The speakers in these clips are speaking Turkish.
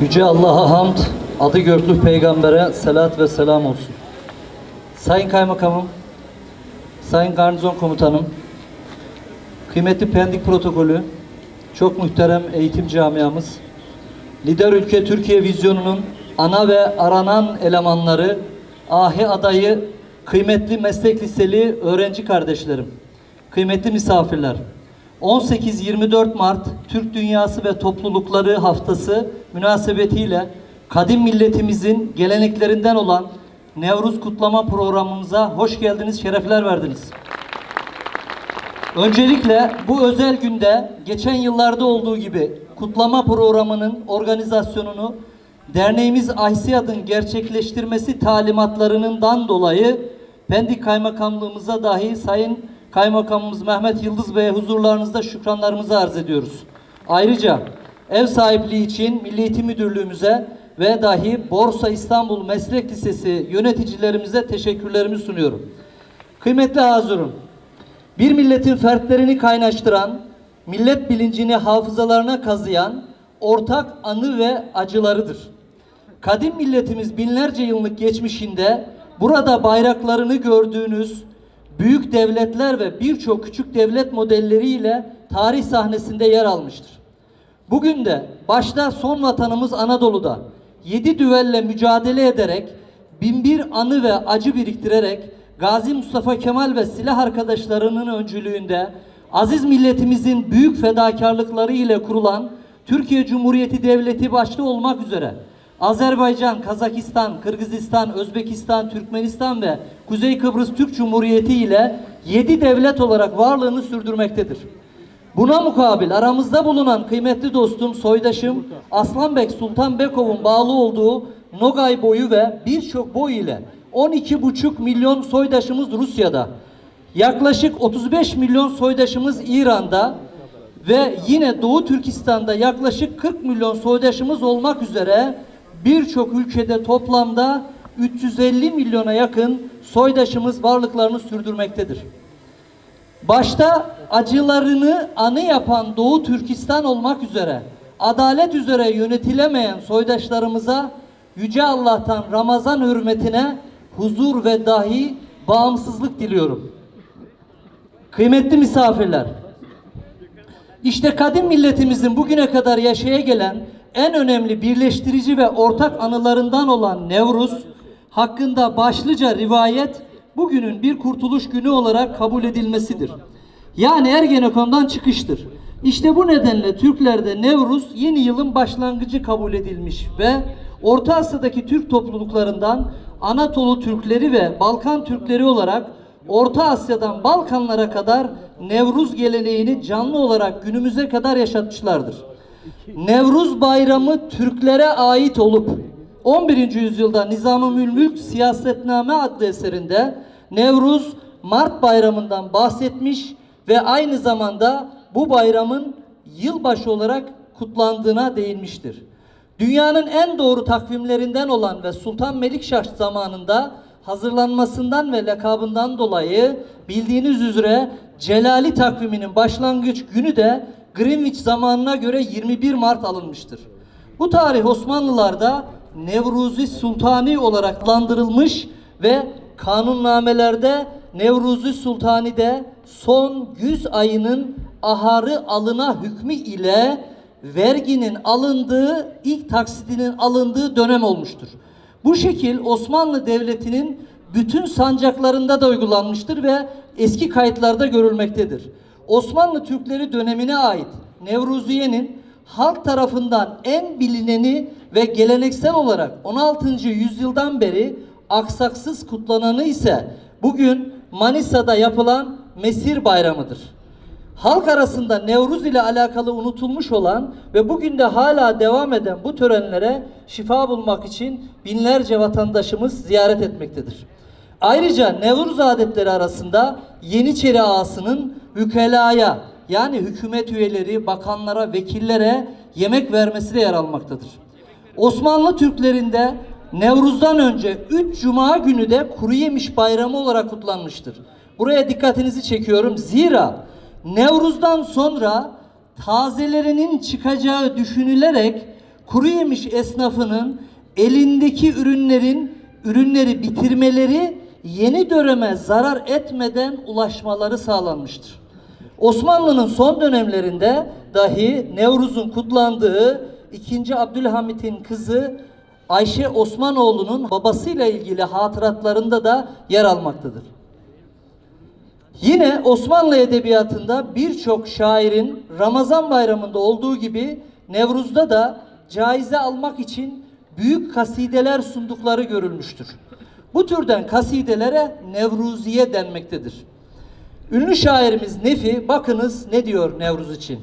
Yüce Allah'a hamd, adı göklü peygambere selat ve selam olsun. Sayın Kaymakamım, Sayın Garnizon Komutanım, kıymetli Pendik Protokolü, çok muhterem eğitim camiamız, lider ülke Türkiye vizyonunun ana ve aranan elemanları, ahi adayı, kıymetli meslek liseli öğrenci kardeşlerim, kıymetli misafirler, 18-24 Mart Türk Dünyası ve Toplulukları Haftası münasebetiyle kadim milletimizin geleneklerinden olan Nevruz kutlama programımıza hoş geldiniz, şerefler verdiniz. Öncelikle bu özel günde geçen yıllarda olduğu gibi kutlama programının organizasyonunu derneğimiz Aysiyad'ın gerçekleştirmesi talimatlarından dolayı Pendik Kaymakamlığımıza dahi Sayın Kaymakamımız Mehmet Yıldız Bey'e huzurlarınızda şükranlarımızı arz ediyoruz. Ayrıca ev sahipliği için Milli Eğitim Müdürlüğümüze ve dahi Borsa İstanbul Meslek Lisesi yöneticilerimize teşekkürlerimi sunuyorum. Kıymetli Hazırım, bir milletin fertlerini kaynaştıran, millet bilincini hafızalarına kazıyan ortak anı ve acılarıdır. Kadim milletimiz binlerce yıllık geçmişinde burada bayraklarını gördüğünüz büyük devletler ve birçok küçük devlet modelleriyle tarih sahnesinde yer almıştır. Bugün de başta son vatanımız Anadolu'da yedi düvelle mücadele ederek binbir anı ve acı biriktirerek Gazi Mustafa Kemal ve silah arkadaşlarının öncülüğünde aziz milletimizin büyük fedakarlıkları ile kurulan Türkiye Cumhuriyeti Devleti başta olmak üzere Azerbaycan, Kazakistan, Kırgızistan, Özbekistan, Türkmenistan ve Kuzey Kıbrıs Türk Cumhuriyeti ile yedi devlet olarak varlığını sürdürmektedir. Buna mukabil aramızda bulunan kıymetli dostum, soydaşım Aslanbek Sultan Bekov'un bağlı olduğu Nogay boyu ve birçok boy ile 12,5 milyon soydaşımız Rusya'da, yaklaşık 35 milyon soydaşımız İran'da ve yine Doğu Türkistan'da yaklaşık 40 milyon soydaşımız olmak üzere birçok ülkede toplamda 350 milyona yakın soydaşımız varlıklarını sürdürmektedir. Başta acılarını anı yapan Doğu Türkistan olmak üzere adalet üzere yönetilemeyen soydaşlarımıza Yüce Allah'tan Ramazan hürmetine huzur ve dahi bağımsızlık diliyorum. Kıymetli misafirler, işte kadim milletimizin bugüne kadar yaşaya gelen en önemli birleştirici ve ortak anılarından olan Nevruz hakkında başlıca rivayet bugünün bir kurtuluş günü olarak kabul edilmesidir. Yani Ergenekon'dan çıkıştır. İşte bu nedenle Türklerde Nevruz yeni yılın başlangıcı kabul edilmiş ve Orta Asya'daki Türk topluluklarından Anadolu Türkleri ve Balkan Türkleri olarak Orta Asya'dan Balkanlara kadar Nevruz geleneğini canlı olarak günümüze kadar yaşatmışlardır. Nevruz bayramı Türklere ait olup 11. yüzyılda Nizam-ı Mülmülk Siyasetname adlı eserinde Nevruz Mart bayramından bahsetmiş ve aynı zamanda bu bayramın yılbaşı olarak kutlandığına değinmiştir. Dünyanın en doğru takvimlerinden olan ve Sultan Melikşah zamanında hazırlanmasından ve lakabından dolayı bildiğiniz üzere Celali takviminin başlangıç günü de Greenwich zamanına göre 21 Mart alınmıştır. Bu tarih Osmanlılarda Nevruzi Sultani olarak adlandırılmış ve kanunnamelerde Nevruzi Sultani de son 100 ayının aharı alına hükmü ile verginin alındığı, ilk taksidinin alındığı dönem olmuştur. Bu şekil Osmanlı Devleti'nin bütün sancaklarında da uygulanmıştır ve eski kayıtlarda görülmektedir. Osmanlı Türkleri dönemine ait Nevruziye'nin halk tarafından en bilineni ve geleneksel olarak 16. yüzyıldan beri aksaksız kutlananı ise bugün Manisa'da yapılan Mesir Bayramı'dır. Halk arasında Nevruz ile alakalı unutulmuş olan ve bugün de hala devam eden bu törenlere şifa bulmak için binlerce vatandaşımız ziyaret etmektedir. Ayrıca Nevruz adetleri arasında Yeniçeri ağasının hükelaya yani hükümet üyeleri, bakanlara, vekillere yemek vermesi de yer almaktadır. Osmanlı Türklerinde Nevruz'dan önce 3 Cuma günü de kuru yemiş bayramı olarak kutlanmıştır. Buraya dikkatinizi çekiyorum. Zira Nevruz'dan sonra tazelerinin çıkacağı düşünülerek kuru yemiş esnafının elindeki ürünlerin ürünleri bitirmeleri yeni döneme zarar etmeden ulaşmaları sağlanmıştır. Osmanlı'nın son dönemlerinde dahi Nevruz'un kutlandığı 2. Abdülhamit'in kızı Ayşe Osmanoğlu'nun babasıyla ilgili hatıratlarında da yer almaktadır. Yine Osmanlı edebiyatında birçok şairin Ramazan bayramında olduğu gibi Nevruz'da da caize almak için büyük kasideler sundukları görülmüştür. Bu türden kasidelere Nevruziye denmektedir. Ünlü şairimiz Nefi bakınız ne diyor Nevruz için.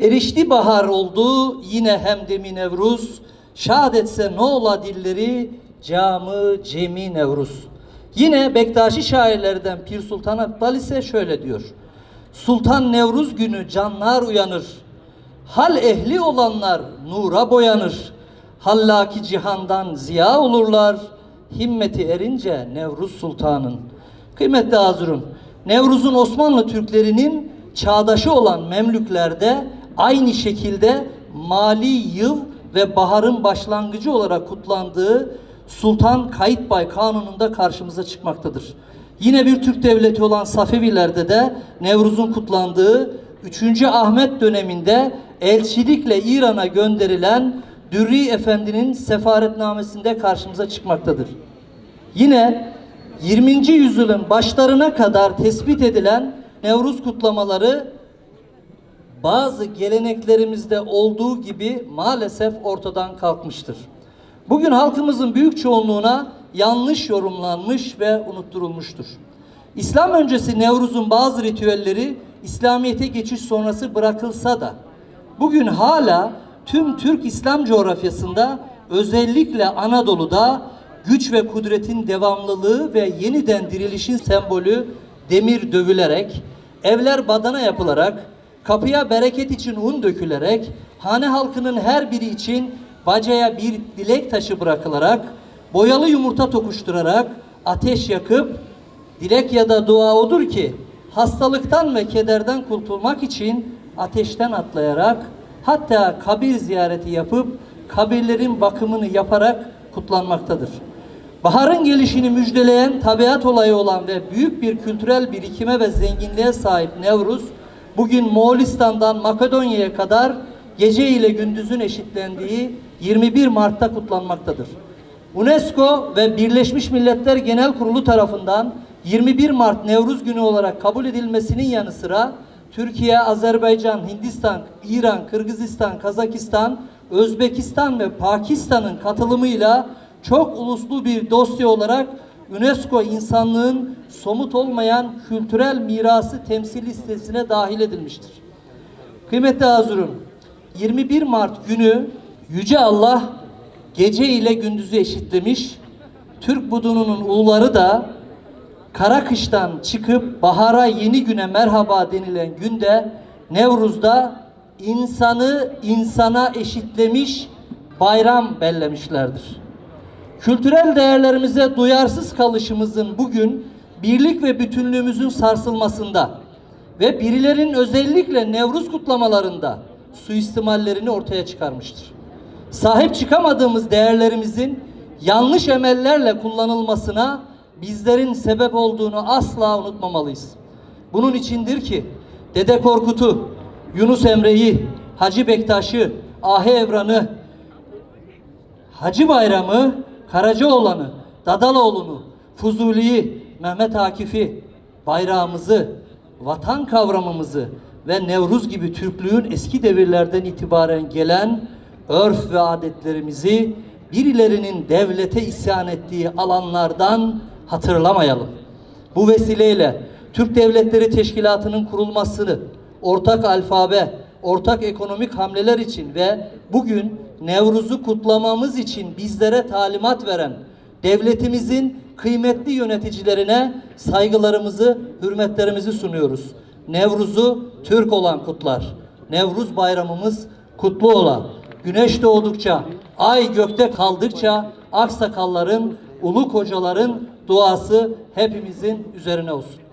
Erişti bahar oldu yine hemdemi Nevruz. Şad etse ne ola dilleri camı cemi Nevruz. Yine Bektaşi şairlerden Pir Sultan Abdal ise şöyle diyor. Sultan Nevruz günü canlar uyanır. Hal ehli olanlar nura boyanır. Hallaki cihandan ziya olurlar. Himmeti erince Nevruz Sultan'ın. Kıymetli Hazırun, Nevruz'un Osmanlı Türklerinin çağdaşı olan Memlüklerde aynı şekilde mali yıl ve baharın başlangıcı olarak kutlandığı Sultan Kayıtbay Kanunu'nda karşımıza çıkmaktadır. Yine bir Türk devleti olan Safevilerde de Nevruz'un kutlandığı 3. Ahmet döneminde elçilikle İran'a gönderilen Dürri Efendi'nin sefaretnamesinde karşımıza çıkmaktadır. Yine 20. yüzyılın başlarına kadar tespit edilen Nevruz kutlamaları bazı geleneklerimizde olduğu gibi maalesef ortadan kalkmıştır. Bugün halkımızın büyük çoğunluğuna yanlış yorumlanmış ve unutturulmuştur. İslam öncesi Nevruz'un bazı ritüelleri İslamiyet'e geçiş sonrası bırakılsa da bugün hala tüm Türk İslam coğrafyasında özellikle Anadolu'da güç ve kudretin devamlılığı ve yeniden dirilişin sembolü demir dövülerek, evler badana yapılarak, kapıya bereket için un dökülerek, hane halkının her biri için bacaya bir dilek taşı bırakılarak, boyalı yumurta tokuşturarak, ateş yakıp, dilek ya da dua odur ki, hastalıktan ve kederden kurtulmak için ateşten atlayarak, hatta kabir ziyareti yapıp, kabirlerin bakımını yaparak kutlanmaktadır. Baharın gelişini müjdeleyen tabiat olayı olan ve büyük bir kültürel birikime ve zenginliğe sahip Nevruz, bugün Moğolistan'dan Makedonya'ya kadar gece ile gündüzün eşitlendiği 21 Mart'ta kutlanmaktadır. UNESCO ve Birleşmiş Milletler Genel Kurulu tarafından 21 Mart Nevruz Günü olarak kabul edilmesinin yanı sıra Türkiye, Azerbaycan, Hindistan, İran, Kırgızistan, Kazakistan, Özbekistan ve Pakistan'ın katılımıyla çok uluslu bir dosya olarak UNESCO insanlığın somut olmayan kültürel mirası temsil listesine dahil edilmiştir. Kıymetli Hazırun, 21 Mart günü Yüce Allah gece ile gündüzü eşitlemiş. Türk budununun uluları da kara kıştan çıkıp bahara yeni güne merhaba denilen günde Nevruz'da insanı insana eşitlemiş bayram bellemişlerdir. Kültürel değerlerimize duyarsız kalışımızın bugün birlik ve bütünlüğümüzün sarsılmasında ve birilerin özellikle Nevruz kutlamalarında suistimallerini ortaya çıkarmıştır. Sahip çıkamadığımız değerlerimizin yanlış emellerle kullanılmasına bizlerin sebep olduğunu asla unutmamalıyız. Bunun içindir ki Dede Korkut'u, Yunus Emre'yi, Hacı Bektaş'ı, Ahi Evran'ı, Hacı Bayram'ı, Karacaoğlan'ı, Dadaloğlu'nu, Fuzuli'yi, Mehmet Akif'i, bayrağımızı, vatan kavramımızı ve Nevruz gibi Türklüğün eski devirlerden itibaren gelen örf ve adetlerimizi birilerinin devlete isyan ettiği alanlardan hatırlamayalım. Bu vesileyle Türk Devletleri Teşkilatı'nın kurulmasını, ortak alfabe, ortak ekonomik hamleler için ve bugün Nevruz'u kutlamamız için bizlere talimat veren devletimizin kıymetli yöneticilerine saygılarımızı, hürmetlerimizi sunuyoruz. Nevruz'u Türk olan kutlar. Nevruz bayramımız kutlu ola. Güneş doğdukça, ay gökte kaldıkça aksakalların, ulu kocaların duası hepimizin üzerine olsun.